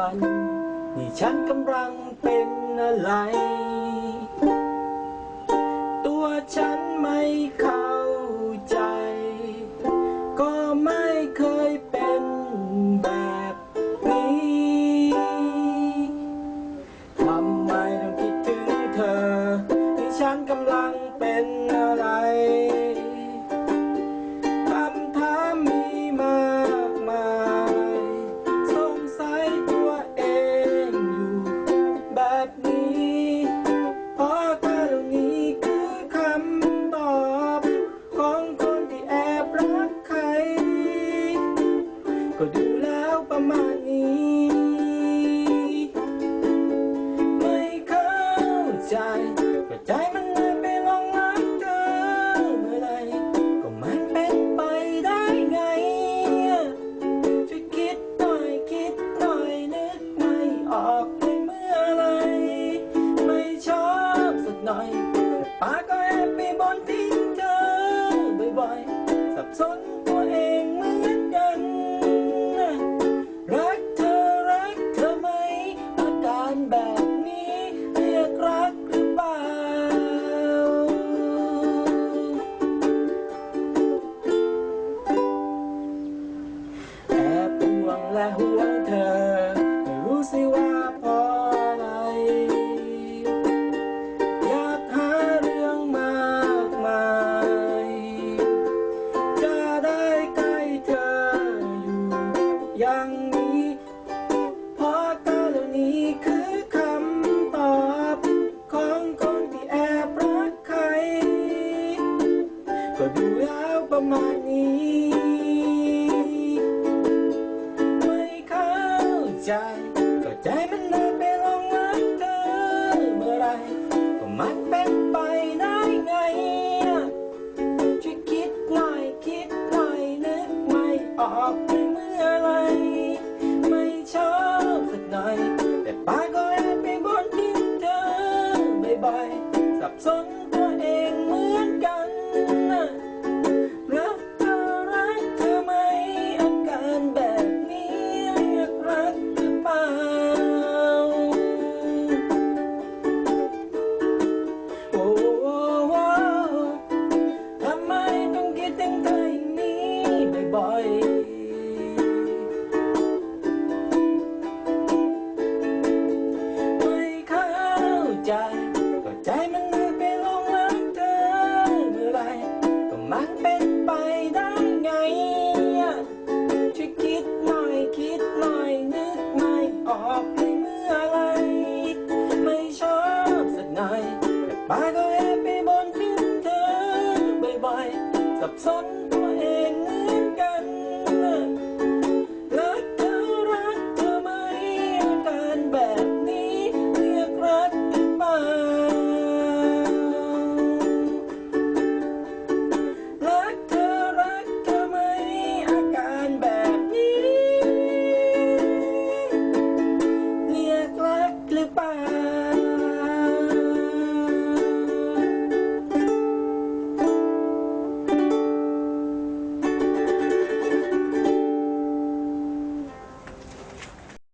วัน นี่ฉันกำลังเป็นอะไร ตัวฉันไม่เข้า นี้ ไม่เข้าใจก็ใจมันเลยไปลองรักเธอเมื่อไรก็มันเป็นไปได้ไงช่วยคิดหน่อยคิดหน่อยนึกไม่ออกเลยเมื่อไร ไม่ชอบสักหน่อยแต่ปากก็แอบไปบนทิ้งเธอบ่อยๆสับสน อย่างนี้เพราะกาเหล่านี้คือคำตอบของคนที่แอบรักใคร ก็ดูแล้วประมาณนี้ ไม่เข้าใจก็ใจมันเลยไปลองรักเธอเมื่อไรก็มันเป็นไปได้ไงช่วยคิดหน่อยคิดหน่อยนึกไม่ออก เลยเมื่อไร ไม่ชอบสักหน่อย แต่ปากก็แอบไปบนทิ้งเธอบ่อยๆสับสนตัวเองเหมือนกันนะรักเธอรักเธอไหมอาการแบบนี้เรียกรักหรือเปล่า โอ้โอ้โอ้ทำไมต้องคิดถึงเธออย่างนี้บ่อยๆ tongue